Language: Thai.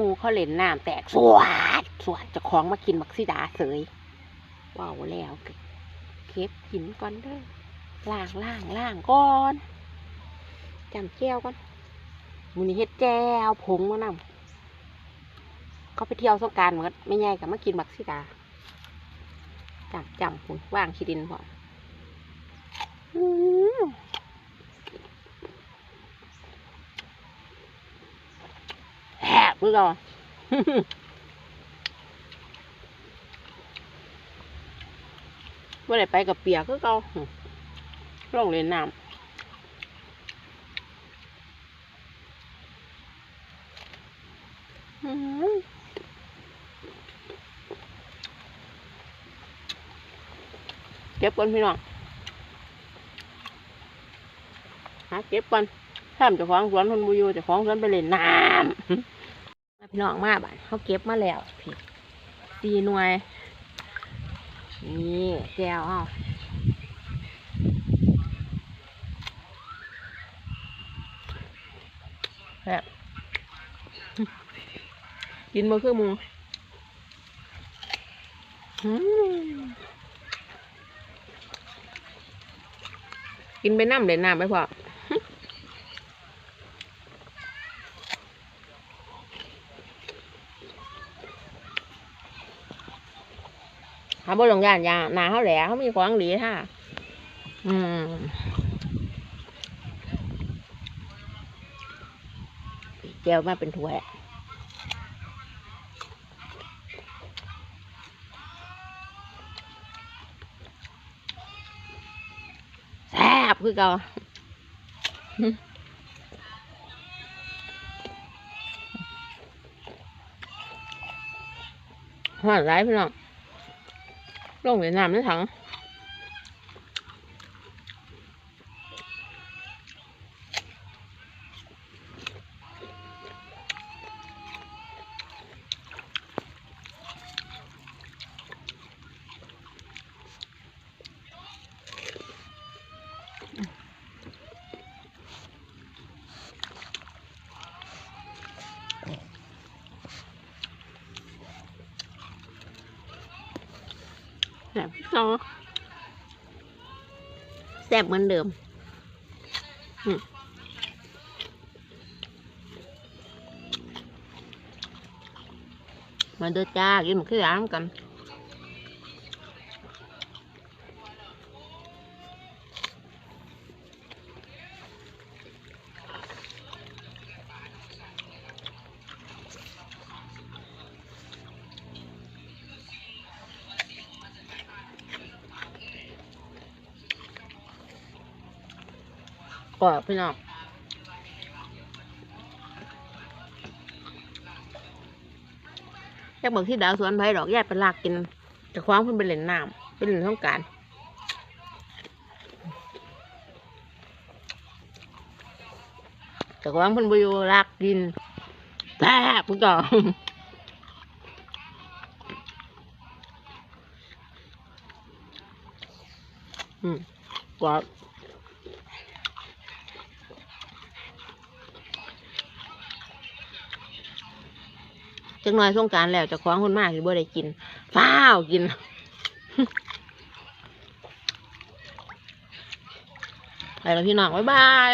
มูเขาเล่นน้ำแตกสวดสวดจะคล้องมากินบักซิดาเสยว้าวแล้วเก็บกินก่อนเด้อล่างล่างล่างก่อนจำแก้วก่อนมูนี่เฮ็ดแก้วผงมานำเขาไปเที่ยวสงการเหมือนไม่ใหญ่กับมากินบักซิดาจำจำคุณว่างชิดินพอม แหบมือก่อนเมื่อไรไปกับเปียกก็เก่าลงเล่นน้ำเก็บก่อนพี่น้องหาเก็บก่อนถ้ามจะของสวนคนบุยูเจะของสวนไปเล่นน้ำ มาพี่น้องมาบ้านเขาเก็บมาแล้วพี่สี่หน่วย นี่แก้วเอาแบบกินมาคือมูกินไปน้ำเด่นน้ำไปพอ เขาบ่ลงยานยาหนาเขาแหล่เขามีของหลีท่าอืมแก้วมาเป็นถ้วยแซ่บคือเก่าหอดไรพี่น้อง ลงในน้ำในถัง แบบซอแซ่บเหมือนเดิมมาเด้อจ้ากินมันขี้ร้าน กันก็พี่น้องแยกบอกที่ดาวสวนไผ่ดอกแยกเป็นลากกินจะคว้างเพิ่นไปเล่นน้ำเป็นเล่นท้องการจะคว้างเพิ่นไปอยู่ลากกินแซ่บพี่ก่อนอืมกรอบ จังน้อยสงการแล้วจะคล้าของคนมากคือบ่ได้กินฟ้าวกินไปแล้วพี่น้องบ๊ายบาย